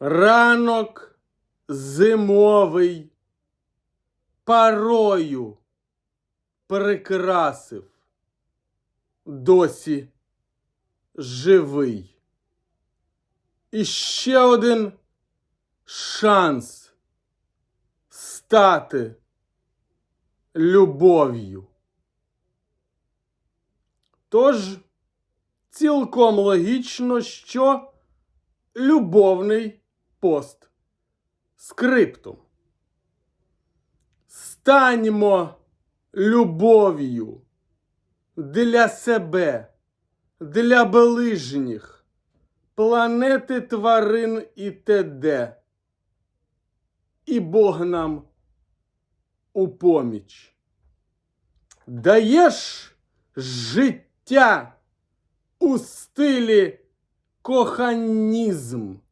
Ранок зимовий парою прикрасив, досі живий. І ще один шанс стати любов'ю. Тож цілком логічно, що любовний пост скриптум. Станьмо любов'ю для себе, для ближніх, планети тварин і т.д. І Бог нам у поміч. Даєш життя у стилі коханізм.